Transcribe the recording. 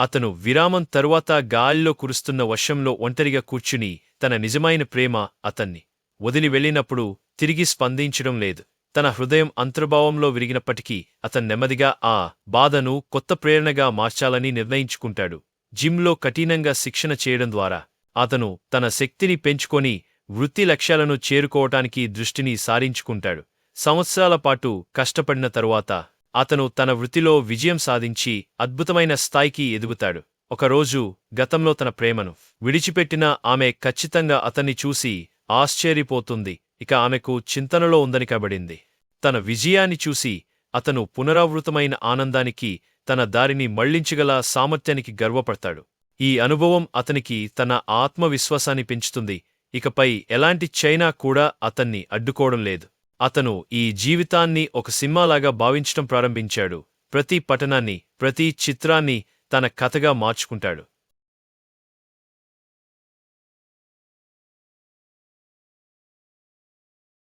అతను విరామం తరువాత గాలిలో కురుస్తున్న వర్షంలో ఒంటరిగా కూర్చుని తన నిజమైన ప్రేమ అతన్ని వదిలి వెళ్ళినప్పుడు తిరిగి స్పందించడం లేదు. తన హృదయం అంతర్భావంలో విరిగినప్పటికీ అతను నెమ్మదిగా ఆ బాధను కొత్త ప్రేరణగా మార్చాలని నిర్ణయించుకుంటాడు. జిమ్లో కఠినంగా శిక్షణ చేయడం ద్వారా అతను తన శక్తిని పెంచుకొని వృత్తి లక్ష్యాలను చేరుకోవటానికి దృష్టిని సారించుకుంటాడు. సంవత్సరాల పాటు కష్టపడిన తరువాత అతను తన వృత్తిలో విజయం సాధించి అద్భుతమైన స్థాయికి ఎదుగుతాడు. ఒకరోజు గతంలో తన ప్రేమను విడిచిపెట్టిన ఆమె ఖచ్చితంగా అతన్ని చూసి ఆశ్చర్యపోతుంది. ఇక ఆమెకు చింతనలో ఉందని కబడింది తన విజయాన్ని చూసి అతను పునరావృతమైన ఆనందానికి తన దారిని మళ్ళించగల సామర్థ్యానికి గర్వపడతాడు. ఈ అనుభవం అతనికి తన ఆత్మవిశ్వాసాన్ని పెంచుతుంది. ఇకపై ఎలాంటి చైనా కూడా అతన్ని అడ్డుకోవడం లేదు. అతను ఈ జీవితాన్ని ఒక సినిమాలాగా భావించటం ప్రారంభించాడు. ప్రతి పఠనాన్ని ప్రతి చిత్రాన్ని తన కథగా మార్చుకుంటాడు.